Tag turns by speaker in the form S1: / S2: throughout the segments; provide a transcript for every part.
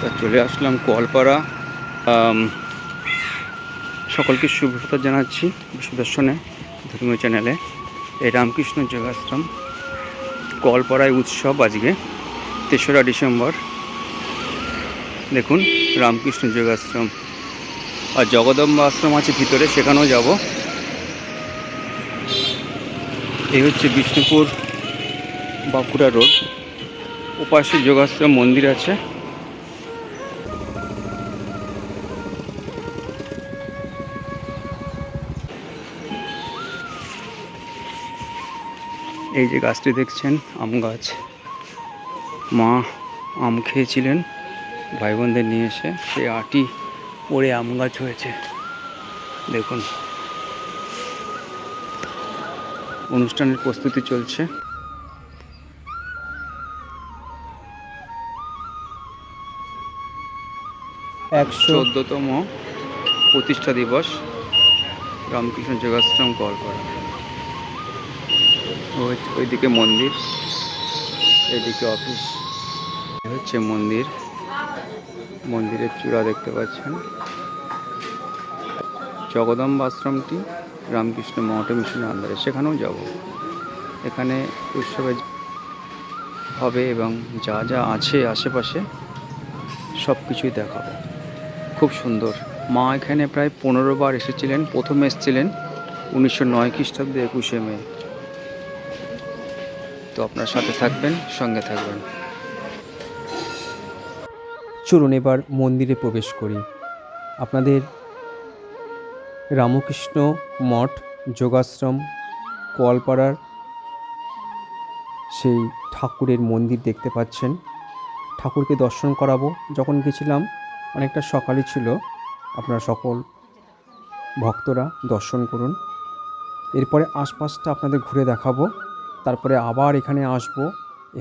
S1: তা চলে আসলাম কোয়ালপাড়া। সকলকে শুভ্রতা জানাচ্ছি সুদর্শনে ধর্মীয় চ্যানেলে। এই রামকৃষ্ণ যোগাশ্রম, কোয়ালপাড়ায় উৎসব আজকে, তেসরা ডিসেম্বর। দেখুন, রামকৃষ্ণ যোগাশ্রম। আর জগদম্বা আশ্রম আছে ভিতরে, সেখানেও যাব। এই হচ্ছে বিষ্ণুপুর বাঁকুড়া রোড। ওপাশে যোগাশ্রম মন্দির আছে। এই যে গাছটি দেখছেন আম গাছ। মা আম খেয়েছিলেন ভাই বোনদের নিয়ে এসে। সেই আটি পড়ে আম গাছ হয়েছে। দেখুন। অনুষ্ঠানের প্রস্তুতি চলছে।
S2: একশো
S1: চোদ্দতম প্রতিষ্ঠা দিবস। রামকৃষ্ণ যোগাশ্রম কল করা। ওইদিকে মন্দির, এদিকে অফিস হচ্ছে মন্দির। মন্দিরের চূড়া দেখতে পাচ্ছেন। জগদম্বা আশ্রমটি রামকৃষ্ণ মঠ মিশনের আন্দারে সেখানেও যাব। এখানে উৎসবে হবে এবং যা যা আছে আশেপাশে সব কিছুই দেখাবো। খুব সুন্দর। মা এখানে প্রায় পনেরো বার এসেছিলেন। প্রথম এসেছিলেন উনিশশো নয় খ্রিস্টাব্দে একুশে মে। তো আপনার সাথে থাকবেন, সঙ্গে থাকবেন।
S2: চলুন এবার মন্দিরে প্রবেশ করি। আপনাদের রামকৃষ্ণ মঠ, যোগাশ্রম কোয়ালপাড়ার সেই ঠাকুরের মন্দির দেখতে পাচ্ছেন। ঠাকুরকে দর্শন করাবো। যখন গেছিলাম, অনেকটা সকালে ছিল। আপনারা সকল ভক্তরা দর্শন করুন। এরপরে আশপাশটা আপনাদের ঘুরে দেখাবো। তারপরে আবার এখানে আসব।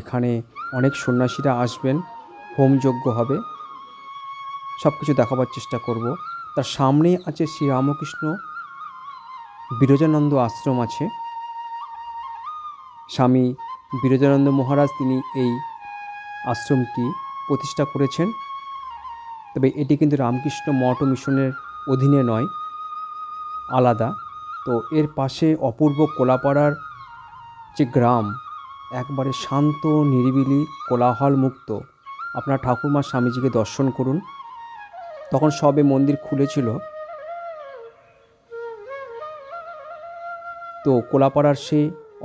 S2: এখানে অনেক সন্ন্যাসীরা আসবেন, হোমযজ্ঞ হবে। সব কিছু দেখাবার চেষ্টা করব। তার সামনেই আছে শ্রী রামকৃষ্ণ বিরজানন্দ আশ্রম আছে। স্বামী বিরজানন্দ মহারাজ তিনি এই আশ্রমটি প্রতিষ্ঠা করেছেন। তবে এটি কিন্তু রামকৃষ্ণ মঠ মিশনের অধীনে নয়, আলাদা। তো এর পাশে অপূর্ব কোলাপাড়ার যে গ্রাম একবারে শান্ত, নিরিবিলি কোলাহল মুক্ত আপনার ঠাকুরমা স্বামীজিকে দর্শন করুন। তখন সবে মন্দির খুলেছিল। তো কোলাপাড়ার সে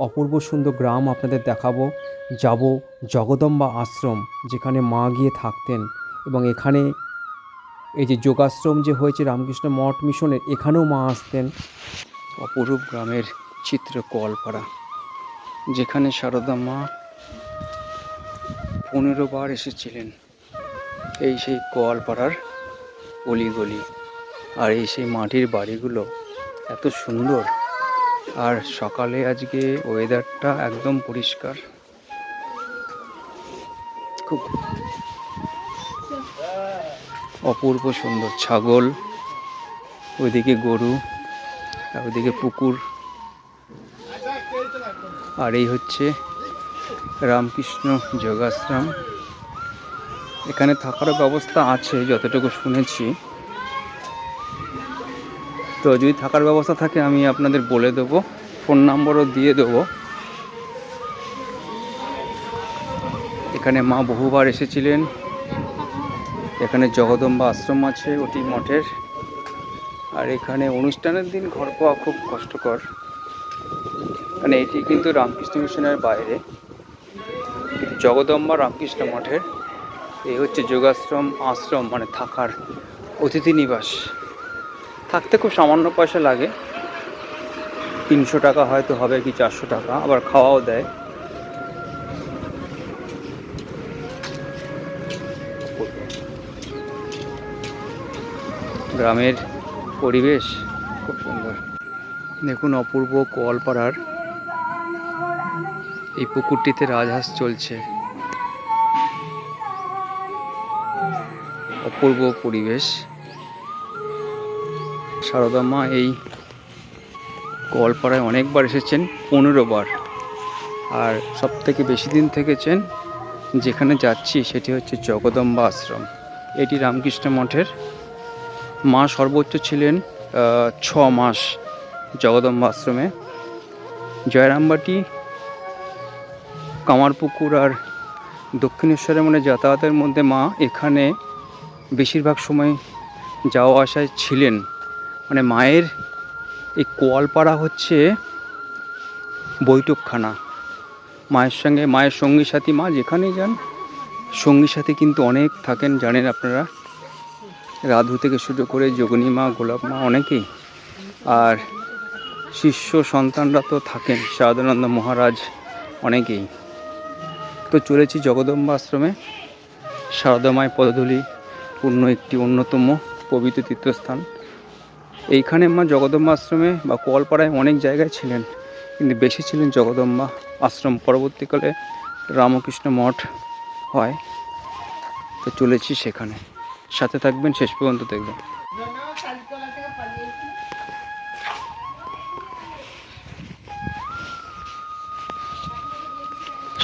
S2: অপূর্ব সুন্দর গ্রাম আপনাদের দেখাবো। যাব জগদম্বা আশ্রম, যেখানে মা গিয়ে থাকতেন এবং এখানে এই যে যোগাশ্রম যে হয়েছে রামকৃষ্ণ মঠ মিশনের এখানেও মা আসতেন।
S1: অপরূপ গ্রামের চিত্র কলপাড়া যেখানে সারদা মা পনেরো বার এসেছিলেন। এই সেই কোয়ালপাড়ার অলিগলি আর এই সেই মাটির বাড়িগুলো এত সুন্দর। আর সকালে আজকে ওয়েদারটা একদম পরিষ্কার। খুব অপূর্ব সুন্দর। ছাগল, ওইদিকে গরু, আর ওইদিকে পুকুর। আর এই হচ্ছে রামকৃষ্ণ যোগাশ্রম। এখানে থাকারও ব্যবস্থা আছে, যতটুকু শুনেছি। তো যদি থাকার ব্যবস্থা থাকে, আমি আপনাদের বলে দেবো, ফোন নম্বরও দিয়ে দেবো। এখানে মা বহুবার এসেছিলেন। এখানে জগদম্বা আশ্রম আছে ওটি মঠের। আর এখানে অনুষ্ঠানের দিন ঘর পাওয়া খুব কষ্টকর। মানে এটি কিন্তু রামকৃষ্ণ মিশনের বাইরে। জগদম্বা রামকৃষ্ণ মঠের। এই হচ্ছে যোগাশ্রম, আশ্রম মানে থাকার অতিথি নিবাস। থাকতে খুব সামান্য পয়সা লাগে। তিনশো টাকা হয়তো হবে কি চারশো টাকা, আবার খাওয়াও দেয়। গ্রামের পরিবেশ খুব সুন্দর। দেখুন, অপূর্ব কোয়ালপাড়ার এই পুকুরটিতে রাজহাঁস চলছে। অপূর্ব পরিবেশ। সারদা মা এই কোয়ালপাড়ায় অনেকবার এসেছেন, পনেরো বার। আর সব থেকে বেশি দিন থেকেছেন যেখানে যাচ্ছি সেটি হচ্ছে জগদম্বা আশ্রম। এটি রামকৃষ্ণ মঠের। মা সর্বোচ্চ ছিলেন ছ মাস জগদম্বা আশ্রমে। জয়রামবাটি কামারপুকুর আর দক্ষিণেশ্বরের মানে যাতায়াতের মধ্যে মা এখানে বেশিরভাগ সময় যাওয়া আসায় ছিলেন। মানে মায়ের এই কোয়ালপাড়া হচ্ছে বৈঠকখানা। মায়ের সঙ্গে, মায়ের সঙ্গী সাথী, মা যেখানেই যান, সঙ্গী সাথী কিন্তু অনেক থাকেন, জানেন আপনারা। রাধু থেকে শুরু করে যোগিনী মা গোলাপ মা অনেকেই। আর শিষ্য সন্তানরা তো থাকেন সারদানন্দ মহারাজ অনেকেই। তো চলেছি জগদম্বা আশ্রমে। সারদামায় পদধূলি পূর্ণ একটি অন্যতম পবিত্র তীর্থস্থান। এইখানে মা জগদম্বা আশ্রমে বা কোয়ালপাড়ায় অনেক জায়গায় ছিলেন, কিন্তু বেশি ছিলেন জগদম্বা আশ্রম পরবর্তীকালে রামকৃষ্ণ মঠ হয়। তো চলেছি সেখানে। সাথে থাকবেন, শেষ পর্যন্ত দেখবেন।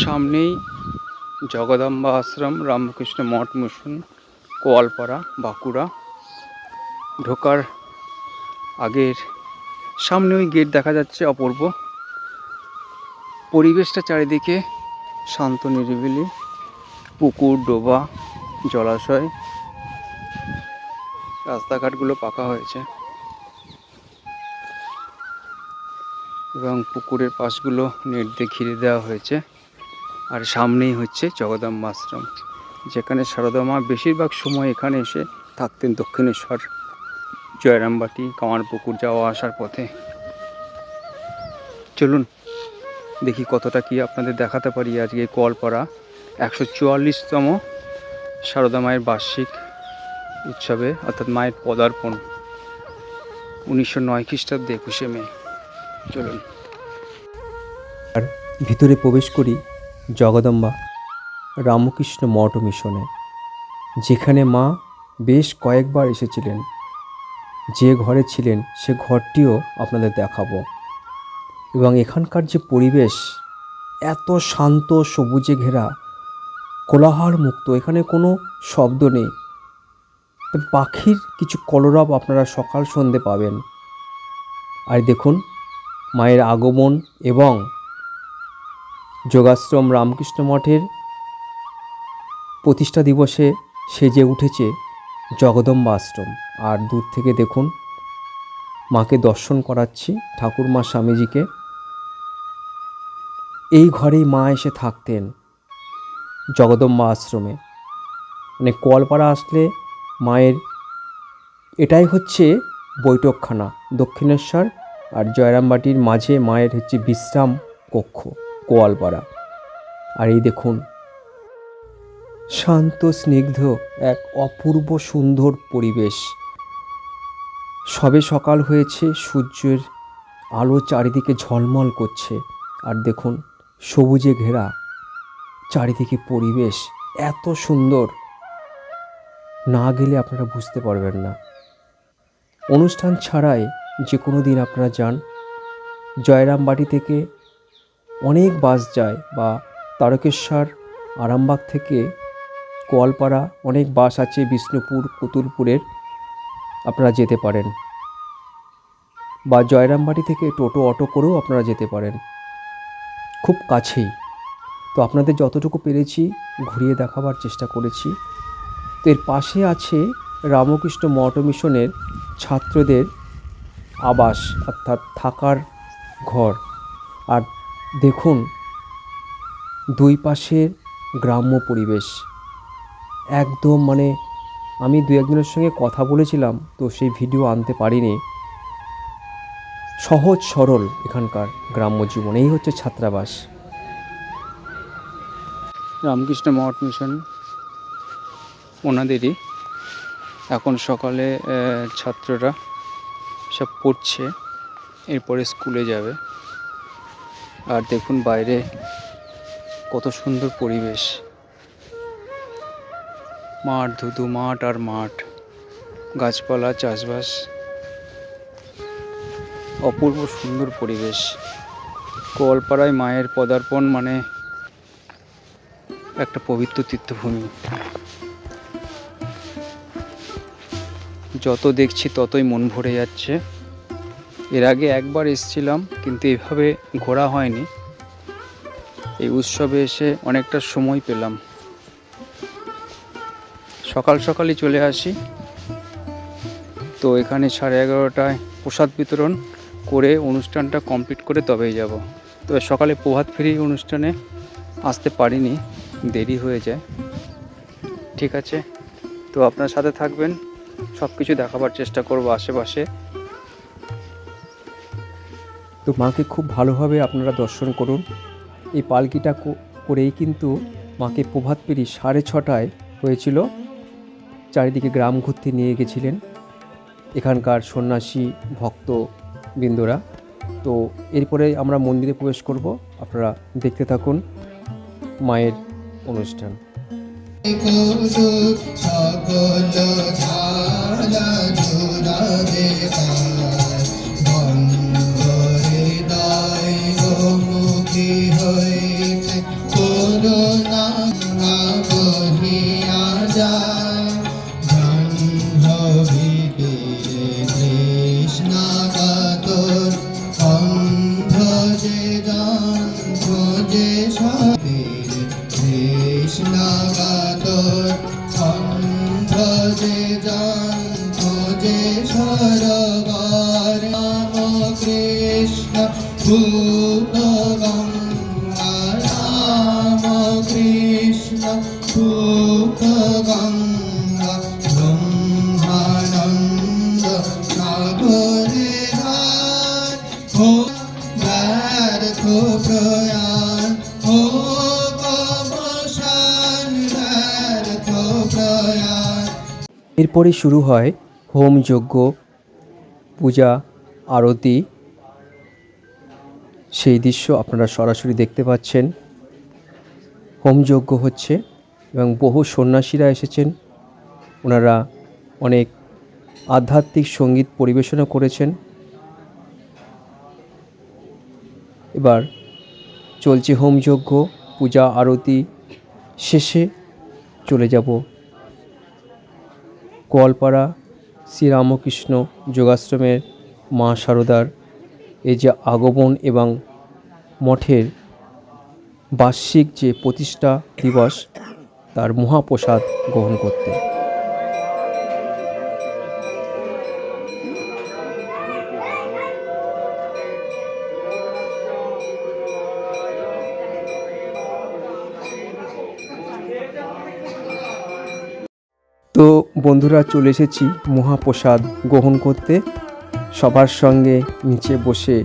S1: সামনেই জগদম্বা আশ্রম, রামকৃষ্ণ মঠ মিশন কোয়ালপাড়া, বাঁকুড়া। ঢোকার আগের সামনে ওই গেট দেখা যাচ্ছে অপূর্ব। পরিবেশটা চারিদিকে শান্ত, নিরিবিলি। পুকুর, ডোবা, জলাশয়। রাস্তাঘাটগুলো পাকা হয়েছে। এবং পুকুরের পাশগুলো নেট দিয়ে ঘিরে দেওয়া হয়েছে। আর সামনেই হচ্ছে জগদম্বা আশ্রম, যেখানে সারদা মা বেশিরভাগ সময় এখানে এসে থাকতেন দক্ষিণেশ্বর, জয়রামবাটি, কামারপুকুর যাওয়া আসার পথে। চলুন দেখি কতটা কি আপনাদের দেখাতে পারি আজকে কলপাড়া। একশো চুয়াল্লিশতম সারদা মায়ের বার্ষিক উৎসবে, অর্থাৎ মায়ের পদার্পণ, উনিশশো নয় খ্রিস্টাব্দে একুশে মে। চলুন।
S2: আর ভিতরে প্রবেশ করি জগদম্বা রামকৃষ্ণ মঠ মিশনে, যেখানে মা বেশ কয়েকবার এসেছিলেন। যে ঘরে ছিলেন, সে ঘরটিও আপনাদের দেখাবো। এবং এখানকার যে পরিবেশ, এত শান্ত, সবুজে ঘেরা কোলাহল মুক্ত এখানে কোনো শব্দ নেই। পাখির কিছু কলরব আপনারা সকাল সন্ধে পাবেন। আর দেখুন, মায়ের আগমন এবং যোগাশ্রম রামকৃষ্ণ মঠের প্রতিষ্ঠা দিবসে সেজে উঠেছে জগদম্বা আশ্রম। আর দূর থেকে দেখুন, মাকে দর্শন করাচ্ছি ঠাকুরমা স্বামীজিকে। এই ঘরেই মা এসে থাকতেন জগদম্বা আশ্রমে। মানে কোয়ালপাড়া আসলে মায়ের, এটাই হচ্ছে বৈঠকখানা, দক্ষিণেশ্বর আর জয়রামবাটির মাঝে মায়ের হচ্ছে বিশ্রাম কক্ষ। কোয়ালপাড়া। আর এই দেখুন, শান্ত, স্নিগ্ধ এক অপূর্ব সুন্দর পরিবেশ। সবে সকাল হয়েছে, সূর্যের আলো চারিদিকে ঝলমল করছে। আর দেখুন, সবুজে ঘেরা চারিদিকে পরিবেশ এত সুন্দর। না গেলে আপনারা বুঝতে পারবেন না। অনুষ্ঠান ছাড়াই যে কোনো দিন আপনারা যান। জয়রামবাটি থেকে অনেক বাস যায় বা তারকেশ্বর, আরামবাগ থেকে কোয়ালপাড়া অনেক বাস আছে বিষ্ণুপুর কুতুলপুরের আপনারা যেতে পারেন। বা জয়রামবাড়ি থেকে টোটো, অটো করেও আপনারা যেতে পারেন। খুব কাছেই। তো আপনাদের যতটুকু পেরেছি ঘুরিয়ে দেখাবার চেষ্টা করেছি। তো এর পাশে আছে রামকৃষ্ণ মঠ মিশনের ছাত্রদের আবাস, অর্থাৎ থাকার ঘর। আর দেখুন, দুই পাশের গ্রাম্য পরিবেশ। একদম মানে আমি দু একজনের সঙ্গে কথা বলেছিলাম, তো সেই ভিডিও আনতে পারিনি। সহজ সরল এখানকার গ্রাম্য জীবন, এই হচ্ছে ছাত্রাবাস।
S1: রামকৃষ্ণ মঠ মিশন, ওনাদেরই। এখন সকালে ছাত্ররা সব পড়ছে, এরপরে স্কুলে যাবে। আর দেখুন বাইরে কত সুন্দর পরিবেশ। মাঠ, ধুধু মাঠ আর মাঠ। গাছপালা, চাষবাস। অপূর্ব সুন্দর পরিবেশ। কোয়ালপাড়ায় মায়ের পদার্পণ মানে একটা পবিত্র তীর্থভূমি। যত দেখছি ততই মন ভরে যাচ্ছে। এর আগে একবার এসেছিলাম, কিন্তু এভাবে ঘোরা হয়নি। এই উৎসবে এসে অনেকটা সময় পেলাম। সকাল সকালই চলে আসি। তো এখানে সাড়ে এগারোটায় প্রসাদ বিতরণ করে অনুষ্ঠানটা কমপ্লিট করে তবেই যাব। তবে সকালে প্রভাত ফেরি অনুষ্ঠানে আসতে পারিনি, দেরি হয়ে যায়। ঠিক আছে, তো আপনার সাথে থাকবেন সব কিছু দেখাবার চেষ্টা করব আশেপাশে।
S2: তো মাকে খুব ভালোভাবে আপনারা দর্শন করুন। এই পালকিটা করেই কিন্তু মাকে প্রভাত পেরি সাড়ে ছটায় হয়েছিল। চারিদিকে গ্রাম ঘুরতে নিয়ে গেছিলেন এখানকার সন্ন্যাসী ভক্ত বৃন্দরা। তো এরপরে আমরা মন্দিরে প্রবেশ করব। আপনারা দেখতে থাকুন মায়ের অনুষ্ঠান।
S3: সকল ধারা জুড়াবে তার
S2: এরপরে শুরু হয় হোম যজ্ঞ, পূজা, আরতি। সেই দৃশ্য আপনারা সরাসরি দেখতে পাচ্ছেন। হোম যজ্ঞ হচ্ছে এবং বহু সন্ন্যাসীরা এসেছেন। ওনারা অনেক আধ্যাত্মিক সংগীত পরিবেশনা করেছেন। এবার চলছে হোম যজ্ঞ, পূজা, আরতি। শেষে চলে যাব গোয়ালপাড়া, শ্রীরামকৃষ্ণ যোগাশ্রমের মা সারদার এই যে আগমন এবং মঠের বার্ষিক যে প্রতিষ্ঠা দিবস, তার মহাপ্রসাদ গ্রহণ করতে। বন্ধুরা চলে এসেছি মহাপ্রসাদ গ্রহণ করতে। সবার সঙ্গে নিচে বসে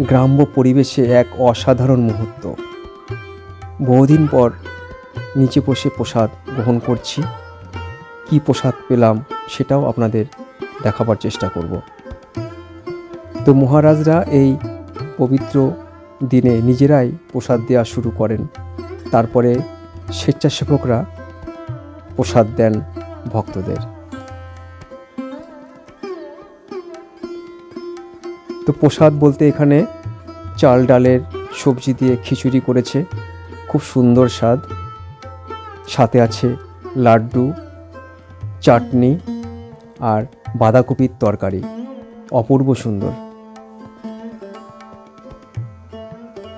S2: গ্রাম্য পরিবেশে এক অসাধারণ মুহূর্ত। বহুদিন পর নিচে বসে প্রসাদ গ্রহণ করছি। কি প্রসাদ পেলাম সেটাও আপনাদের দেখাবার চেষ্টা করব। তো মহারাজরা এই পবিত্র দিনে নিজেরাই প্রসাদ দেওয়া শুরু করেন। তারপরে স্বেচ্ছাসেবকরা প্রসাদ দেন। ভক্তদের। তো প্রসাদ বলতে এখানে চাল ডালের সবজি দিয়ে খিচুড়ি করেছে। খুব সুন্দর স্বাদ। সাথে আছে লাড্ডু, চাটনি আর বাঁধাকপির তরকারি। অপূর্ব সুন্দর।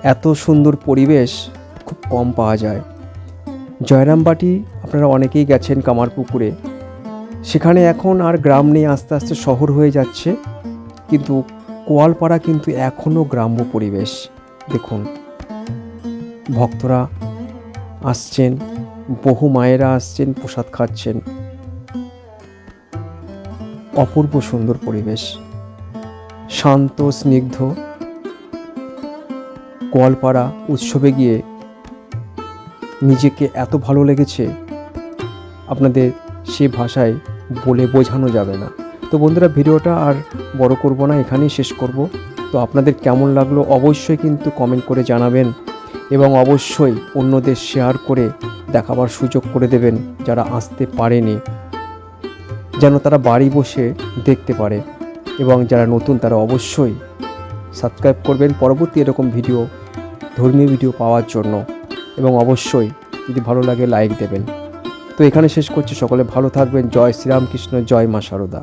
S2: এত সুন্দর পরিবেশ খুব কম পাওয়া যায়। জয়রামবাটি আপনারা অনেকেই গেছেন কামারপুকুরে। সেখানে এখন আর গ্রাম নেই, আস্তে আস্তে শহর হয়ে যাচ্ছে। কিন্তু কোয়ালপাড়া কিন্তু এখনও গ্রাম্য পরিবেশ। দেখুন, ভক্তরা আসছেন, বহু মায়েরা আসছেন, প্রসাদ খাচ্ছেন। অপূর্ব সুন্দর পরিবেশ। শান্ত, স্নিগ্ধ। কোয়ালপাড়া উৎসবে গিয়ে নিজেকে এত ভালো লেগেছে। আপনাদের সে ভাষায় বলে বোঝানো যাবে না। তো বন্ধুরা, ভিডিওটা আর বড় করব না, এখানেই শেষ করব। তো আপনাদের কেমন লাগল অবশ্যই কিন্তু কমেন্ট করে জানাবেন এবং অবশ্যই অন্যদের শেয়ার করে দেখাবার সুযোগ করে দেবেন যারা আসতে পারেনি। যেন তারা বাড়ি বসে দেখতে পারে এবং যারা নতুন তারা অবশ্যই সাবস্ক্রাইব করবেন পরবর্তী এরকম ভিডিও, ধর্মীয় ভিডিও পাওয়ার জন্য। এবং অবশ্যই যদি ভালো লাগে লাইক দেবেন। তো এখানে শেষ করছি। সকলে ভালো থাকবেন। জয় শ্রীরামকৃষ্ণ জয় মা শারদা